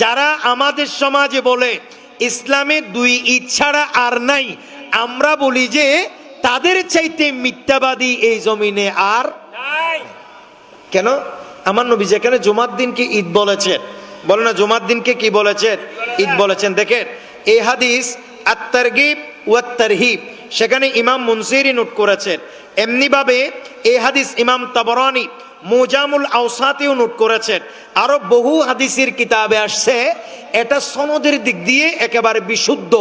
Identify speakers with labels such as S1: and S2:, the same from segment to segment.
S1: যারা আমাদের সমাজে বলে ইসলামে দুই ছাড়া আর নাই। আমরা বলি যে তাদের চাইতে মিথ্যাবাদী এই জমিনে আর কেন? আমার নবী যেখানে জুমার দিনকে ঈদ বলেছেন? বলে না জুমার দিনকে কি বলেছেন? ঈদ বলেছেন। দেখেন এই হাদিস আত্তারগিব ওয়াত্তারহিব সেখানে ইমাম মুনসিরি নোট করেছেন। এমনিভাবে এই হাদিস ইমাম তাবরানি মোজামুল আওসাতেও নোট করেছেন। আরও বহু হাদিসের কিতাবে আসছে, এটা সনদের দিক দিয়ে একেবারে বিশুদ্ধ।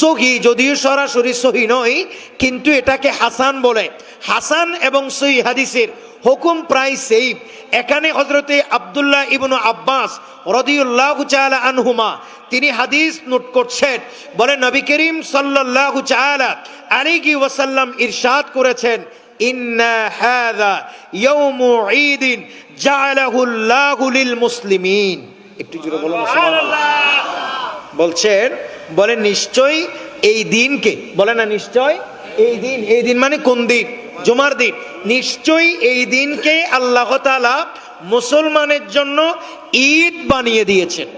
S1: সহি যদিও সরাসরি সহি নয়, কিন্তু এটাকে হাসান বলে। হাসান এবং সহি হাদিসের হুকুম প্রায় সেই এখানে হজরতে আবদুল্লাহ ইবনু আব্বাস আনহুমা, তিনি হাদিস নোট করছেন। বলে নবী করিম সাল্লাল্লাহু চালা আলিগি ওয়াসাল্লাম ইরশাদ করেছেন ইন্না হাযা ইয়াউমু ঈদিন জাআলাহু আল্লাহু লিল মুসলিমিন একটু জোরে বলুন সুবহানাল্লাহ। বলছেন বলে নিশ্চয় এই দিনকে বলে না নিশ্চয় এই দিন এই দিন মানে কোন দিন? জুমার দিন। নিশ্চয়ই এই দিনকে আল্লাহ তাআলা মুসলমানের জন্য ঈদ বানিয়ে দিয়েছেন।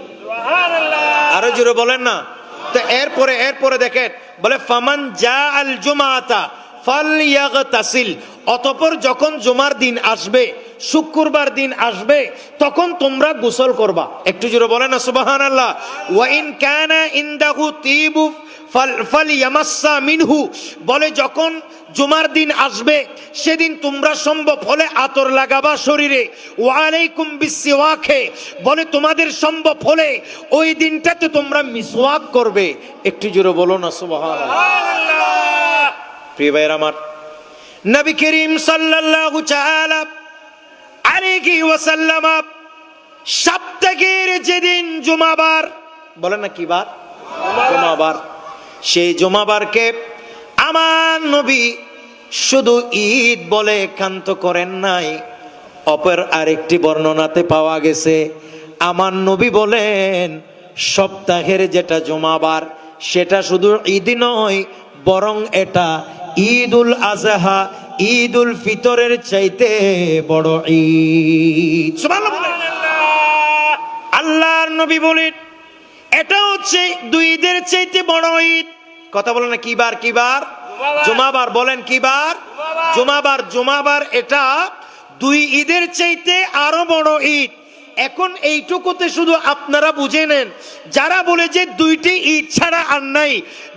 S1: আরও জোরে বলেন না। তো এরপরে এরপরে দেখেন বলে ফামান যা আল জুমাতা ফাল ইয়াগতাসিল অতঃপর যখন জুমার দিন আসবে, শুক্রবার দিন আসবে, তখন তোমরা গোসল করবা। একটু জোরে বলে না, সুবহানাল্লাহ। ওয়া ইন কানা ইনদাহু তিবু ফাল ফাল ইয়ামাসসা মিনহু, বলে যখন জুমার দিন আসবে, সেদিন তোমরা সম্ভব হলে আতর লাগাবা শরীরে। ওয়ালাইকুম বিসিওয়াকে বলে তোমাদের সম্ভব হলে ওই দিনটাতে তোমরা মিসওয়াক করবে। একটু জোরে বলো না সুবহানাল্লাহ। প্রিয় ভাইয়ের আমার, নবী করিম সাল্লাল্লাহু তাআলা আলাইহি ওয়াসাল্লাম সপ্তাহের যেদিন জুমাবার, বলেন না কি বার? জুমাবার। সেই জুমাবারকে আমার নবী শুধু ঈদ বলে ক্ষান্ত করেন নাই, অপর আরেকটি বর্ণনাতে পাওয়া গেছে, আমার নবী বলেন, সপ্তাহের যেটা জমাবার, সেটা শুধু ঈদ নয়, বরং এটা ঈদুল আজহা ঈদুল ফিতরের চাইতে বড় ঈদ। আল্লাহর নবী বলেন এটা হচ্ছে দুই ঈদের চাইতে বড় ঈদ। কথা বলেন না কি বার কি বার জুমাবার বলেন কি বার জুমাবার জুমাবার এটা দুই ঈদের চাইতে আরও বড় ঈদ। এখন এইটুকুতে শুধু আপনারা বুঝে নেন। যারা বলে যে দুইটি ঈদ ছাড়া আর নাই,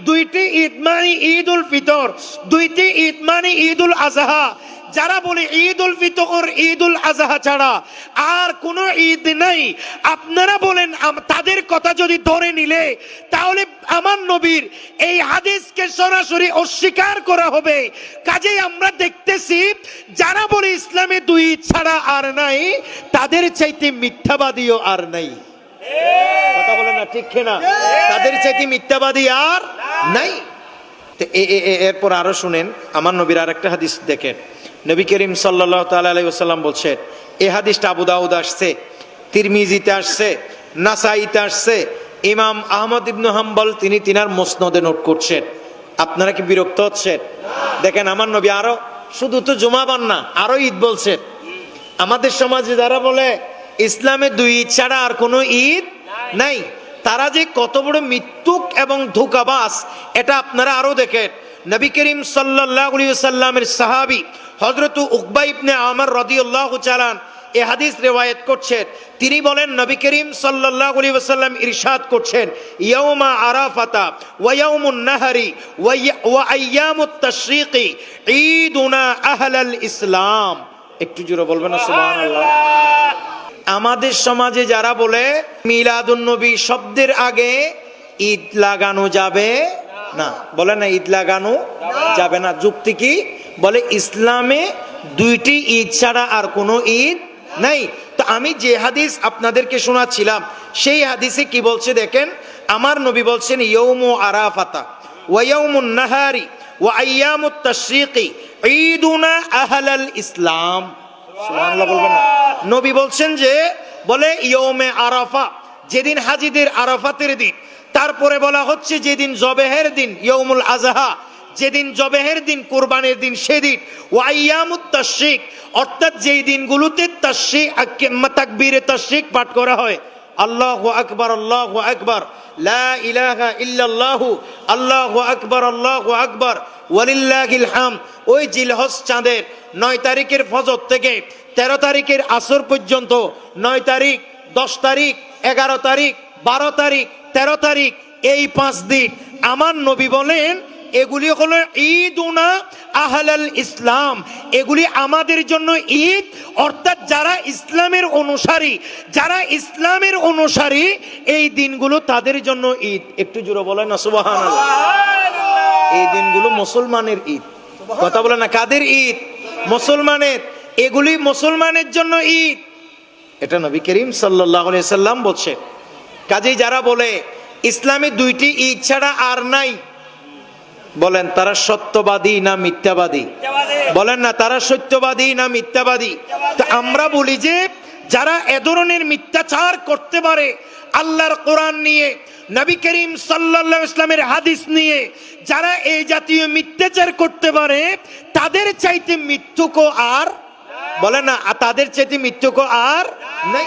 S1: দুইটি ঈদ মানে ঈদ উল ফিতর, দুইটি ঈদ মানে ঈদ উল আজহা যারা বলে ঈদ উল ফিতর ঈদ উল আজহা ছাড়া আর কোনো ঈদ নাই। আপনারা বলেন তাদের কথা যদি ধরে নিলে, তাহলে আমার নবীর এই হাদিসকে সরাসরি অস্বীকার করা হবে। কাজেই আমরা দেখতেছি, যারা বলে ইসলামে দুই ঈদ ছাড়া আর নাই, তাদের চাইতে মিথ্যাবাদীও আর নাই। কথা বলে না, ঠিক না তাদের চাইতে মিথ্যাবাদী আর নাই। এরপর আরও শুনেন, আমার নবীর আর একটা হাদিস দেখেন। নবী করিম সাল্লাহ তাল্লাম বলছেন, এ হাদিসটা আবু দাউদ আসছে, তিরমিজিতে আসছে, নাসাইতে আসছে, ইমাম আহমদ ইবনু হাম্বল তিনি তিনার মসনদে নোট করছেন। আপনারা কি বিরক্ত হচ্ছেন? দেখেন আমার নবী আরও, শুধু তো জুমাবান না, আরও ঈদ বলছেন। আমাদের সমাজে যারা বলে, ইসলামে দুই ঈদ ছাড়া আর কোনো ঈদ নাই, তারা যে কত বড় মৃত্যুক এবং ধোকাবাস এটা আপনারা আরও দেখেন। নবী করিম সাল্লাহ সাল্লামের সাহাবি হজরত উকবা ইবনে আমার রদিউল্লাহ চালান এ হাদিস রেওয়ায়ত করছেন। তিনি বলেন, নবী করিম সাল্লাহ আলী ওসাল্লাম ইরশাদ করছেন ইয়ৌমা আরাফাতা ওয়াউমুন নাহারি ওয়া আইয়ামুত তাশরিকি, ঈদুনা আহলাল ইসলাম। একটু জোরে বলবেন আমাদের সমাজে যারা বলে, মিলাদুন নবী শব্দের আগে ঈদ লাগানো যাবে না। বলে না, ঈদ লাগানো যাবে না। যুক্তি কি? বলে, ইসলামে দুইটি ঈদ ছাড়া আর কোনো ঈদ নাই। তো আমি যে হাদিস আপনাদেরকে শোনাচ্ছিলাম, সেই হাদিসে কি বলছে দেখেন? আমার নবী বলছেন ইয়ৌমু আরাফাতা ওয়াইয়াউমুন নাহারি ওয়া আইয়ামুত তাশরিকি, ঈদুনা আহলাল ইসলাম। নবী বলছেন যে, বলে ইয়ৌমে আরাফা, যেদিন হাজিদের আরাফাতের দিন, তারপরে বলা হচ্ছে, যেদিন জবেহের দিন ইয়ৌমুল আজহা যেদিন জবেহের দিন, কোরবানের দিন, সেদিন ওয়াইয়ামুত তাশরিক, অর্থাৎ যেই দিনগুলোতে তাশরিক তাকবীরে তাশরিক পাঠ করা হয়। আল্লাহ আকবার, আল্লাহ আকবর আল্লাহ আকবার ওই চাঁদের নয় তারিখের থেকে তেরো তারিখের পর্যন্ত, নয় তারিখ, দশ তারিখ, এগারো তারিখ, বারো তারিখ, তেরো তারিখ, এই পাঁচ দিন। আমার নবী বলেন এগুলি হলো ঈদ উনা আহলাল ইসলাম। এগুলি আমাদের জন্য ঈদ অর্থাৎ যারা ইসলামের অনুসারী যারা ইসলামের অনুসারী এই দিনগুলো তাদের জন্য ঈদ। একটু জোরে বলেন সুবাহান এই দিনগুলো মুসলমানের ঈদ। কথা বলে না কাদের ঈদ? মুসলমানের। এগুলি মুসলমানের জন্য ঈদ। এটা নবী করিম সাল্লাহ সাল্লাম বলছে। কাজেই যারা বলে ইসলামে দুইটি ঈদ ছাড়া আর নাই। বলেন তারা সত্যবাদী না মিথ্যাবাদী? বলেন না তারা সত্যবাদী না মিথ্যাবাদী? তো আমরা বলি যে যারা এ ধরনের মিথ্যাচার করতে পারে আল্লাহর কোরআন নিয়ে নবী করিম সাল্লাল্লাহু ইসলামের হাদিস নিয়ে যারা এই জাতীয় মিথ্যাচার করতে পারে তাদের চাইতে মৃত্যুকো আর বলে না আর তাদের চাইতে মৃত্যুকো আর নাই।